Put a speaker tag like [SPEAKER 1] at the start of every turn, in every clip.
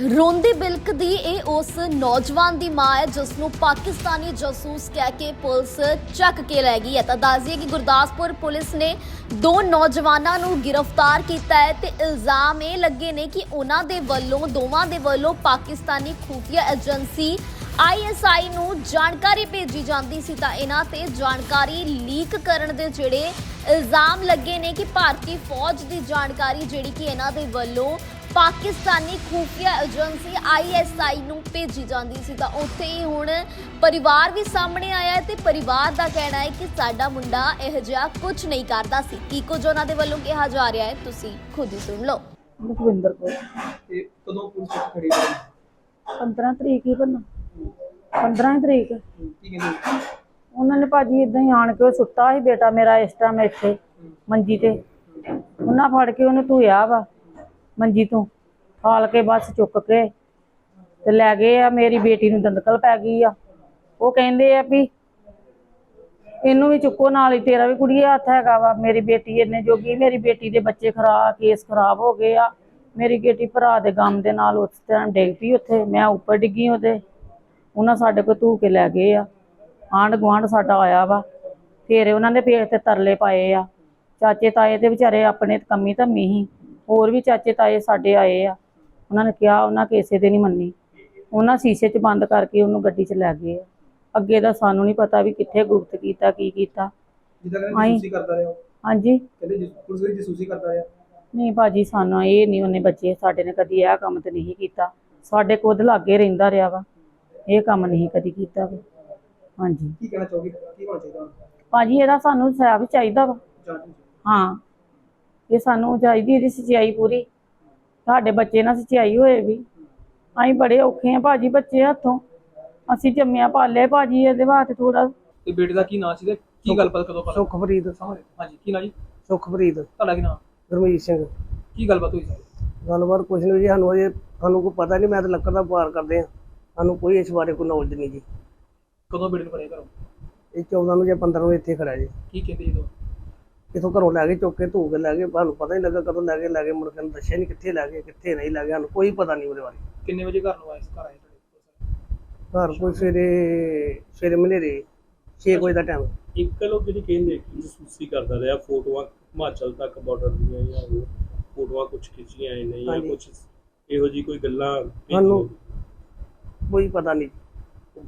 [SPEAKER 1] ਰੋਂਦੀ ਬਿਲਕਦੀ ਇਹ ਉਸ ਨੌਜਵਾਨ ਦੀ ਮਾਂ ਹੈ, ਜਿਸ ਨੂੰ ਪਾਕਿਸਤਾਨੀ ਜਾਸੂਸ ਕਹਿ ਕੇ ਪੁਲਿਸ ਚੱਕ ਕੇ ਲੈ ਗਈ ਹੈ। ਤਾਂ ਦੱਸਦੀਏ ਕਿ ਗੁਰਦਾਸਪੁਰ ਪੁਲਿਸ ਨੇ ਦੋ ਨੌਜਵਾਨਾਂ ਨੂੰ ਗ੍ਰਿਫਤਾਰ ਕੀਤਾ ਹੈ ਤੇ ਇਲਜ਼ਾਮ ਇਹ ਲੱਗੇ ਨੇ ਕਿ ਉਹਨਾਂ ਦੇ ਵੱਲੋਂ, ਦੋਵਾਂ ਦੇ ਵੱਲੋਂ ਪਾਕਿਸਤਾਨੀ ਖੂਫੀਆ ਏਜੰਸੀ ਆਈਐਸਆਈ ਨੂੰ ਜਾਣਕਾਰੀ ਭੇਜੀ ਜਾਂਦੀ ਸੀ। ਤਾਂ ਇਹਨਾਂ ਤੇ ਜਾਣਕਾਰੀ ਲੀਕ ਕਰਨ ਦੇ ਜਿਹੜੇ ਇਲਜ਼ਾਮ ਲੱਗੇ ਨੇ ਕਿ ਭਾਰਤੀ ਫੌਜ ਦੀ ਜਾਣਕਾਰੀ ਜਿਹੜੀ ਕਿ ਇਹਨਾਂ ਦੇ ਵੱਲੋਂ ਪਾਕਿਸਤਾਨੀ ਖੂਫੀਆ ਏਜੰਸੀ ਆਈਐਸਆਈ ਨੂੰ ਭੇਜੀ ਜਾਂਦੀ ਸੀ। ਤਾਂ ਉੱਥੇ ਹੀ ਹੁਣ ਪਰਿਵਾਰ ਵੀ ਸਾਹਮਣੇ ਆਇਆ ਹੈ ਤੇ ਪਰਿਵਾਰ ਦਾ ਕਹਿਣਾ ਹੈ ਕਿ ਸਾਡਾ ਮੁੰਡਾ ਇਹ ਜਿਹਾ ਕੁਝ ਨਹੀਂ ਕਰਦਾ ਸੀ। ਕੀ ਕੁਝ ਉਹਨਾਂ ਦੇ ਵੱਲੋਂ ਕਿਹਾ ਜਾ ਰਿਹਾ ਹੈ ਤੁਸੀਂ ਖੁਦ ਹੀ ਸੁਣ ਲਓ।
[SPEAKER 2] ਲਖਵਿੰਦਰ ਕੌਰ।
[SPEAKER 3] ਤੇ ਕਦੋਂ ਪੁਲਿਸ ਵਿੱਚ ਖੜੀ ਹੋਈ?
[SPEAKER 2] 15 ਤਰੀਕ ਹੀ ਬੰਨਾ 15 ਤਰੀਕ।
[SPEAKER 3] ਕੀ ਕਹਿੰਦੇ
[SPEAKER 2] ਉਹਨਾਂ ਨੇ ਭਾਜੀ ਇਦਾਂ ਹੀ ਆਣ ਕੇ ਸੁੱਤਾ ਸੀ ਬੇਟਾ ਮੇਰਾ ਇਸ ਟਾਈਮ ਇੱਥੇ ਮੰਜੀ ਤੇ। ਉਹਨਾਂ ਫੜ ਕੇ ਉਹਨੂੰ ਧੋਇਆ ਵਾ। ਮੰਜੀ ਤੋਂ, ਹਾਲ ਕੇ ਬਸ ਚੁੱਕ ਕੇ ਤੇ ਲੈ ਗਏ ਆ, ਮੇਰੀ ਬੇਟੀ ਨੂੰ ਦੰਦਕਲ ਪੈ ਗਈ ਆ। ਉਹ ਕਹਿੰਦੇ ਆ ਵੀ ਇਹਨੂੰ ਵੀ ਚੁੱਕੋ, ਨਾਲ ਹੀ ਤੇਰਾ ਵੀ ਕੁੜੀਏ ਹੱਥ ਹੈਗਾ ਵਾ। ਮੇਰੀ ਬੇਟੀ ਇੰਨੇ ਜੋਗੀ, ਮੇਰੀ ਬੇਟੀ ਦੇ ਬੱਚੇ ਖਰਾਬ ਕੇਸ ਖਰਾਬ ਹੋ ਗਏ ਆ। ਮੇਰੀ ਬੇਟੀ ਭਰਾ ਦੇ ਗਮ ਦੇ ਨਾਲ ਉਸ ਤਰ੍ਹਾਂ ਡਿੱਗ ਪਈ ਉੱਥੇ। ਮੈਂ ਉੱਪਰ ਡਿੱਗੀ ਉਹਦੇ। ਉਹਨਾਂ ਸਾਡੇ ਕੋਲ ਧੂ ਕੇ ਲੈ ਗਏ ਆ। ਆਂਢ ਗੁਆਂਢ ਸਾਡਾ ਆਇਆ ਵਾ। ਫੇਰ ਉਹਨਾਂ ਦੇ ਪੇਟ ਤੇ ਤਰਲੇ ਪਾਏ ਆ। ਚਾਚੇ ਤਾਏ ਤੇ ਵਿਚਾਰੇ ਆਪਣੇ ਕੰਮੀ ਧੰਮੀ ਸੀ। ਹੋਰ ਵੀ ਚਾਚੇ ਤਾਏ ਸਾਡੇ ਆਏ ਆ। ਉਹਨਾਂ ਨੇ ਕਿਹਾ ਉਹਨਾਂ ਕਿਸੇ ਦੇ ਨਹੀਂ ਮੰਨੀ। ਉਹਨਾਂ ਸ਼ੀਸ਼ੇ 'ਚ ਬੰਦ ਕਰਕੇ ਉਹਨੂੰ ਗੱਡੀ 'ਚ ਲੈ ਗਏ ਆ। ਅੱਗੇ ਦਾ ਸਾਨੂੰ ਨਹੀਂ ਪਤਾ ਵੀ ਕਿੱਥੇ ਗੁਪਤ ਕੀਤਾ ਕੀ ਕੀਤਾ।
[SPEAKER 3] ਜਿੱਦਾਂ ਕਹਿੰਦੇ
[SPEAKER 2] ਆਈ।
[SPEAKER 3] ਜਸੂਸੀ ਕਰਦਾ ਰਿਹਾ ਉਹ।
[SPEAKER 2] ਹਾਂਜੀ।
[SPEAKER 3] ਕਹਿੰਦੇ ਜਿਸ ਪੁਲਿਸ ਵਿੱਚ ਜਸੂਸੀ ਕਰਦਾ ਰਿਹਾ।
[SPEAKER 2] ਨਹੀਂ ਭਾਜੀ ਸਾਨੂੰ ਇਹ ਨਹੀਂ ਉਹਨੇ ਬੱਚੇ ਸਾਡੇ ਨੇ ਕਦੀ ਇਹ ਕੰਮ ਤੇ ਨਹੀਂ ਕੀਤਾ। ਸਾਡੇ ਕੋਲ ਲਾਗੇ ਰਹਿੰਦਾ ਰਿਹਾ ਵਾ। ਇਹ ਕੰਮ ਨਹੀਂ ਕਦੀ ਕੀਤਾ ਵਾ। ਹਾਂਜੀ।
[SPEAKER 3] ਕੀ ਕਹਿਣਾ ਚਾਹੋਗੇ? ਕੀ ਹੋਣਾ ਚਾਹੀਦਾ?
[SPEAKER 2] ਭਾਜੀ ਇਹਦਾ ਸਾਨੂੰ ਸਾਫ਼ ਚਾਹੀਦਾ ਵਾ।
[SPEAKER 3] ਜਾਂਚ
[SPEAKER 2] ਹਾਂ। ਇਹ ਸਾਨੂੰ ਚਾਹੀਦੀ ਇਹਦੀ ਸਚਾਈ ਪੂਰੀ। ਸਾਡੇ ਬੱਚੇ ਨਾਲ ਸਚਾਈ ਹੋਏ ਵੀ। ਅਸੀਂ ਬੜੇ ਔਖੇ ਆ ਭਾਜੀ ਬੱਚੇ ਹੱਥੋਂ। ਅਸੀਂ ਜੰਮਿਆ ਪਾਲੇ ਭਾਜੀ ਇਹਦੇ ਵਾਸਤੇ ਥੋੜਾ
[SPEAKER 3] ਤੇ ਬੇਟੇ ਦਾ ਕੀ ਨਾਂ ਸੀ ਤੇ ਕੀ ਗੱਲਬਾਤ ਕਦੋਂ ਪਤਾ
[SPEAKER 4] ਸੁਖਪ੍ਰੀਤ
[SPEAKER 3] ਹਾਂਜੀ ਕੀ ਨਾਂ ਜੀ?
[SPEAKER 4] ਸੁਖਪ੍ਰੀਤ।
[SPEAKER 3] ਤੁਹਾਡਾ ਕੀ ਨਾਂ?
[SPEAKER 4] ਗੁਰਮੀਤ ਸਿੰਘ।
[SPEAKER 3] ਕੀ ਗੱਲਬਾਤ ਹੋਈ ਸੀ
[SPEAKER 4] ਗੱਲਬਾਤ ਕੁਛ ਨਹੀਂ ਜੀ ਸਾਨੂੰ ਅਜੇ ਸਾਨੂੰ ਕੋਈ ਪਤਾ ਨਹੀਂ ਮੈਂ ਤਾਂ ਲੱਕੜ ਦਾ ਵਪਾਰ ਕਰਦੇ ਆ ਸਾਨੂੰ ਕੋਈ ਇਸ ਬਾਰੇ ਕੋਈ ਨੌਲੇਜ ਨਹੀਂ ਜੀ।
[SPEAKER 3] ਕਦੋਂ ਬੇਟੇ ਨੂੰ ਫੜਿਆ ਘਰੋਂ?
[SPEAKER 4] ਇਹ 14 ਨੂੰ ਜਾਂ 15 ਨੂੰ ਇੱਥੇ ਖੜਾ ਜੀ।
[SPEAKER 3] ਕੀ ਕਹਿੰਦੇ ਜਦੋਂ
[SPEAKER 4] ਇਥੋਂ ਘਰੋਂ ਲੈ ਕੇ ਚੁੱਕ ਕੇ ਧੂ ਕੇ ਲੈ ਗਏ ਸਾਨੂੰ ਪਤਾ ਨਹੀਂ ਲੱਗਾ ਕਦੋਂ ਲੈ ਕੇ ਲੈ ਗਏ ਮੁੜ ਕੇ ਦੱਸਿਆ ਨਹੀਂ ਕਿੱਥੇ ਲੈ ਗਏ ਕਿੱਥੇ ਨਹੀਂ ਲੈ ਗਏ ਸਾਨੂੰ ਕੋਈ ਪਤਾ ਨਹੀਂ ਉਹਦੇ ਬਾਰੇ।
[SPEAKER 3] ਕਿੰਨੇ ਵਜੇ ਘਰ ਨੂੰ ਆਏ ਘਰ ਆਏ ਤੁਹਾਡੇ
[SPEAKER 4] ਘਰ ਕੋਈ ਸਵੇਰੇ ਸਵੇਰੇ ਮਨੇਰੇ 6 ਵਜੇ ਦਾ ਟਾਈਮ
[SPEAKER 5] ਇੱਕ ਲੋਕ ਜਿਹੜੀ ਕਹਿੰਦੇ ਕਿ ਜਸੂਸੀ ਕਰਦਾ ਰਿਹਾ ਫੋਟੋਆਂ ਹਿਮਾਚਲ ਤੱਕ ਬਾਰਡਰ ਦੀਆਂ ਜਾਂ ਹੋਰ ਫੋਟੋਆਂ ਕੁਝ ਖਿੱਚੀਆਂ ਇਹਨੇ ਜਾਂ। ਕੁਝ ਇਹੋ ਜੀ ਕੋਈ ਗੱਲਾਂ
[SPEAKER 4] ਸਾਨੂੰ ਕੋਈ ਪਤਾ ਨਹੀਂ
[SPEAKER 5] ਉਹ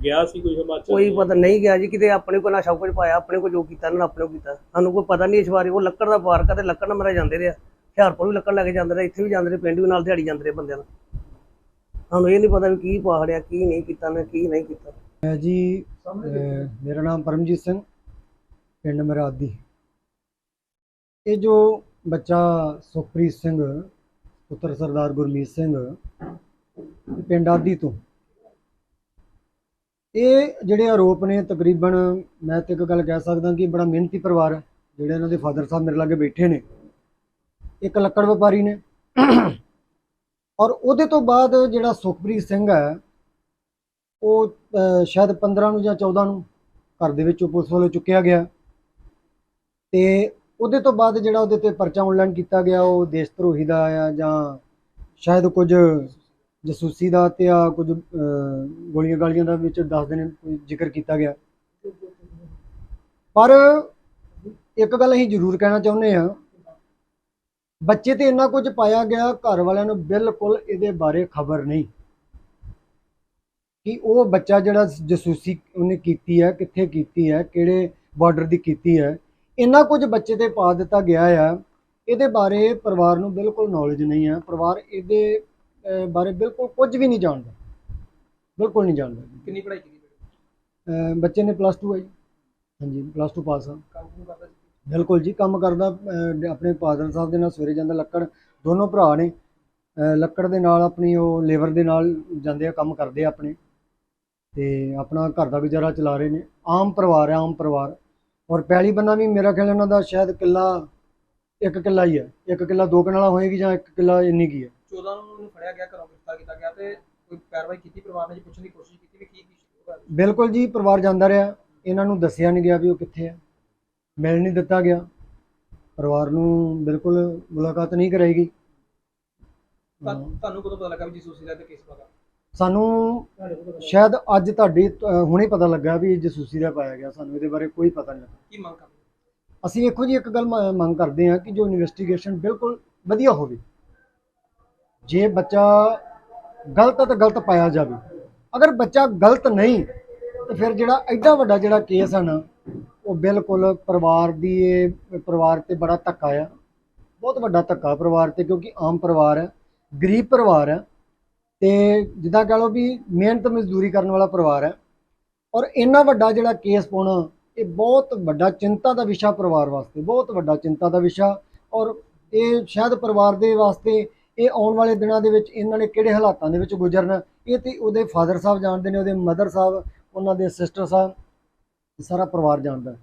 [SPEAKER 5] ਗਿਆ ਸੀ ਕੋਈ ਹਿਮਾਚਲ
[SPEAKER 4] ਕੋਈ ਪਤਾ ਨਹੀਂ ਗਿਆ ਜੀ ਕਿਤੇ ਆਪਣੇ ਕੋਲ ਨਾ ਸਭ ਕੁਝ ਪਾਇਆ ਆਪਣੇ ਕੋਲ ਜੋ ਕੀਤਾ ਨੇ ਆਪਣੇ ਕੋਲ ਕੀਤਾ। ਸਾਨੂੰ ਕੋਈ ਪਤਾ ਨਹੀਂ ਇਸ ਬਾਰੇ ਉਹ ਲੱਕੜ ਦਾ ਵਪਾਰ ਕਰਦੇ ਲੱਕੜ ਨਾਲ ਮਰਾ ਜਾਂਦੇ ਰਿਹਾ ਹੁਸ਼ਿਆਰਪੁਰ ਵੀ ਲੱਕੜ ਲੈ ਕੇ ਜਾਂਦੇ ਰਹੇ ਇੱਥੇ ਵੀ ਜਾਂਦੇ ਰਹੇ ਪਿੰਡ ਵੀ ਨਾਲ ਦਿਹਾੜੀ ਜਾਂਦੇ ਰਹੇ ਬੰਦਿਆਂ ਨਾਲ। ਸਾਨੂੰ ਇਹ ਨਹੀਂ ਪਤਾ ਵੀ ਕੀ ਪਹਾੜਿਆ ਕੀ ਨਹੀਂ ਕੀਤਾ ਨਾ ਕੀ ਨਹੀਂ ਕੀਤਾ।
[SPEAKER 6] ਮੈਂ ਜੀ ਮੇਰਾ ਨਾਮ ਪਰਮਜੀਤ ਸਿੰਘ ਪਿੰਡ ਮਰਾਦੀ। ਇਹ ਜੋ ਬੱਚਾ ਸੁਖਪ੍ਰੀਤ ਸਿੰਘ ਪੁੱਤਰ ਸਰਦਾਰ ਗੁਰਮੀਤ ਸਿੰਘ ਪਿੰਡ ਆਦੀ ਤੋਂ ਇਹ ਜਿਹੜੇ ਆਰੋਪ ਨੇ, ਤਕਰੀਬਨ ਮੈਂ ਤੇ ਇੱਕ ਗੱਲ ਕਹਿ ਸਕਦਾ ਕਿ ਬੜਾ ਮਿਹਨਤੀ ਪਰਿਵਾਰ ਹੈ, ਜਿਹੜੇ ਇਹਨਾਂ ਦੇ ਫਾਦਰ ਸਾਹਿਬ ਮੇਰੇ ਲਾਗੇ ਬੈਠੇ ਨੇ। ਇੱਕ ਲੱਕੜ ਵਪਾਰੀ ਨੇ। ਔਰ ਉਹਦੇ ਤੋਂ ਬਾਅਦ ਜਿਹੜਾ ਸੁਖਪ੍ਰੀਤ ਸਿੰਘ ਹੈ, ਉਹ ਸ਼ਾਇਦ 15 ਨੂੰ ਜਾਂ 14 ਨੂੰ ਘਰ ਦੇ ਵਿੱਚੋਂ ਪੁਲਿਸ ਵੱਲੋਂ ਚੁੱਕਿਆ ਗਿਆ। ਤੇ ਉਹਦੇ ਤੋਂ ਬਾਅਦ ਜਿਹੜਾ ਉਹਦੇ ਤੇ ਪਰਚਾ ਆਨਲਾਈਨ ਕੀਤਾ ਗਿਆ, ਉਹ ਦੇਸ਼ ਧਰੋਹੀ ਦਾ ਆ ਜਾਂ ਸ਼ਾਇਦ ਕੁਝ ਜਸੂਸੀ ਦਾ ਤੇ ਆ ਕੁਝ ਗੋਲੀਆਂ ਗਾਲੀਆਂ ਦਾ ਵਿੱਚ ਦੱਸਦੇ ਨੇ ਕੋਈ ਜ਼ਿਕਰ ਕੀਤਾ ਗਿਆ। ਪਰ ਇੱਕ ਗੱਲ ਅਸੀਂ ਜ਼ਰੂਰ ਕਹਿਣਾ ਚਾਹੁੰਦੇ ਆ ਬੱਚੇ ਤੇ ਇੰਨਾ ਕੁਝ ਪਾਇਆ ਗਿਆ, ਘਰ ਵਾਲਿਆਂ ਨੂੰ ਬਿਲਕੁਲ ਇਹਦੇ ਬਾਰੇ ਖਬਰ ਨਹੀਂ। ਕਿ ਉਹ ਬੱਚਾ ਜਿਹੜਾ ਜਸੂਸੀ ਉਹਨੇ ਕੀਤੀ ਹੈ, ਕਿੱਥੇ ਕੀਤੀ ਹੈ, ਕਿਹੜੇ ਬਾਰਡਰ ਦੀ ਕੀਤੀ ਹੈ, ਇੰਨਾ ਕੁਝ ਬੱਚੇ ਤੇ ਪਾ ਦਿੱਤਾ ਗਿਆ ਆ। ਇਹਦੇ ਬਾਰੇ ਪਰਿਵਾਰ ਨੂੰ ਬਿਲਕੁਲ ਨੌਲੇਜ ਨਹੀਂ ਹੈ। ਪਰਿਵਾਰ ਇਹਦੇ ਅਹ, ਬਾਰੇ ਬਿਲਕੁਲ ਕੁਝ ਵੀ ਨਹੀਂ ਜਾਣਦਾ। ਬਿਲਕੁਲ ਨਹੀਂ ਜਾਣਦਾ।
[SPEAKER 3] ਕਿੰਨੀ ਪੜ੍ਹਾਈ ਕੀਤੀ ਬੇਟੇ?
[SPEAKER 6] ਅਹ, ਬੱਚੇ ਨੇ ਪਲੱਸ 2 ਹੈ ਜੀ। ਹਾਂਜੀ ਪਲੱਸ 2 ਪਾਸ ਆ।
[SPEAKER 3] ਕੰਮ ਕੁਮ ਕਰਦਾ ਸੀ?
[SPEAKER 6] ਬਿਲਕੁਲ ਜੀ ਕੰਮ ਕਰਦਾ ਅਹ, ਆਪਣੇ ਫਾਦਰ ਸਾਹਿਬ ਦੇ ਨਾਲ ਸਵੇਰੇ ਜਾਂਦਾ ਲੱਕੜ। ਦੋਨੋਂ ਭਰਾ ਨੇ। ਅਹ, ਲੱਕੜ ਦੇ ਨਾਲ ਆਪਣੀ ਉਹ ਲੇਬਰ ਦੇ ਨਾਲ ਜਾਂਦੇ ਆ ਕੰਮ ਕਰਦੇ ਆ ਆਪਣੇ। ਤੇ ਆਪਣਾ ਘਰ ਦਾ ਗੁਜ਼ਾਰਾ ਚਲਾ ਰਹੇ ਨੇ। ਆਮ ਪਰਿਵਾਰ ਹੈ ਆਮ ਪਰਿਵਾਰ। ਔਰ ਪੈਲੀ ਬੰਨਾ ਵੀ ਮੇਰਾ ਖਿਆਲ ਇਹਨਾਂ ਦਾ ਸ਼ਾਇਦ ਕਿੱਲਾ ਇੱਕ ਕਿੱਲਾ ਹੀ ਹੈ ਇੱਕ ਕਿੱਲਾ ਦੋ ਕਨਾਲਾ ਹੋਏਗੀ ਜਾਂ ਇੱਕ ਕਿੱਲਾ ਇੰਨੀ ਕੀ ਹੈ
[SPEAKER 3] 14 ਨੂੰ ਉਹਨੂੰ ਫੜਿਆ ਗਿਆ ਘਰੋਂ ਗ੍ਰਿਫਤਾਰ ਕੀਤਾ ਗਿਆ ਤੇ ਕੋਈ ਕਾਰਵਾਈ ਕੀਤੀ ਪਰਿਵਾਰ ਨੇ ਜੀ ਪੁੱਛਣ ਦੀ ਕੋਸ਼ਿਸ਼ ਕੀਤੀ ਵੀ ਕੀ ਕੀ ਹੋਇਆ
[SPEAKER 6] ਬਿਲਕੁਲ ਜੀ ਪਰਿਵਾਰ ਜਾਂਦਾ ਰਿਹਾ। ਇਹਨਾਂ ਨੂੰ ਦੱਸਿਆ ਨਹੀਂ ਗਿਆ ਵੀ ਉਹ ਕਿੱਥੇ ਹੈ ਮਿਲ ਨਹੀਂ ਦਿੱਤਾ ਗਿਆ। ਪਰਿਵਾਰ ਨੂੰ ਬਿਲਕੁਲ ਮੁਲਾਕਾਤ ਨਹੀਂ ਕਰਾਈ ਗਈ।
[SPEAKER 3] ਤੁਹਾਨੂੰ ਕਦੋਂ ਪਤਾ ਲੱਗਾ ਵੀ ਜਸੂਸੀ ਦਾ ਕੇਸ ਪਤਾ
[SPEAKER 6] ਸਾਨੂੰ ਸ਼ਾਇਦ ਅੱਜ ਤੁਹਾਡੀ ਹੁਣੇ ਪਤਾ ਲੱਗਾ ਵੀ ਜਸੂਸੀ ਦਾ ਪਾਇਆ ਗਿਆ। ਸਾਨੂੰ ਇਹਦੇ ਬਾਰੇ ਕੋਈ ਪਤਾ ਨਹੀਂ ਲੱਗਾ।
[SPEAKER 3] ਕੀ ਮੰਗ ਕਰਦੇ
[SPEAKER 6] ਅਸੀਂ ਇੱਕੋ ਜੀ ਇੱਕ ਗੱਲ ਮੰਗ ਕਰਦੇ ਹਾਂ ਕਿ ਜੋ ਇਨਵੈਸਟੀਗੇਸ਼ਨ ਬਿਲਕੁਲ ਵਧੀਆ ਹੋਵੇ। ਜੇ ਬੱਚਾ ਗਲਤ ਹੈ ਤਾਂ ਗਲਤ ਪਾਇਆ ਜਾਵੇ। ਅਗਰ ਬੱਚਾ ਗਲਤ ਨਹੀਂ, ਤੇ ਫਿਰ ਜਿਹੜਾ ਐਡਾ ਵੱਡਾ ਜਿਹੜਾ ਕੇਸ ਹੈ ਨਾ, ਉਹ ਬਿਲਕੁਲ ਪਰਿਵਾਰ ਦੀ ਇਹ, ਪਰਿਵਾਰ ਤੇ ਬੜਾ ਧੱਕਾ ਆ। ਬਹੁਤ ਵੱਡਾ ਧੱਕਾ ਪਰਿਵਾਰ ਤੇ, ਕਿਉਂਕਿ ਆਮ ਪਰਿਵਾਰ ਹੈ ਗਰੀਬ ਪਰਿਵਾਰ ਹੈ ਤੇ ਜਿੱਦਾਂ ਕਹ ਲਓ ਵੀ ਮਿਹਨਤ ਮਜ਼ਦੂਰੀ ਕਰਨ ਵਾਲਾ ਪਰਿਵਾਰ ਹੈ ਔਰ ਇੰਨਾ ਵੱਡਾ ਜਿਹੜਾ ਕੇਸ ਪਾਉਣਾ, ਇਹ ਬਹੁਤ ਵੱਡਾ ਚਿੰਤਾ ਦਾ ਵਿਸ਼ਾ ਪਰਿਵਾਰ ਵਾਸਤੇ, ਬਹੁਤ ਵੱਡਾ ਚਿੰਤਾ ਦਾ ਵਿਸ਼ਾ। ਔਰ ਇਹ ਸ਼ਾਇਦ ਪਰਿਵਾਰ ਦੇ ਵਾਸਤੇ ਇਹ ਆਉਣ ਵਾਲੇ ਦਿਨਾਂ ਦੇ ਵਿੱਚ ਇਹਨਾਂ ਨੇ ਕਿਹੜੇ ਹਾਲਾਤਾਂ ਦੇ ਵਿੱਚ ਗੁਜ਼ਰਨਾ? ਇਹ ਤੇ ਉਹਦੇ ਫਾਦਰ ਸਾਹਿਬ ਜਾਣਦੇ ਨੇ, ਉਹਦੇ ਮਦਰ ਸਾਹਿਬ, ਉਹਨਾਂ ਦੇ ਸਿਸਟਰ ਸਾਹਿਬ, ਸਾਰਾ ਪਰਿਵਾਰ ਜਾਣਦਾ।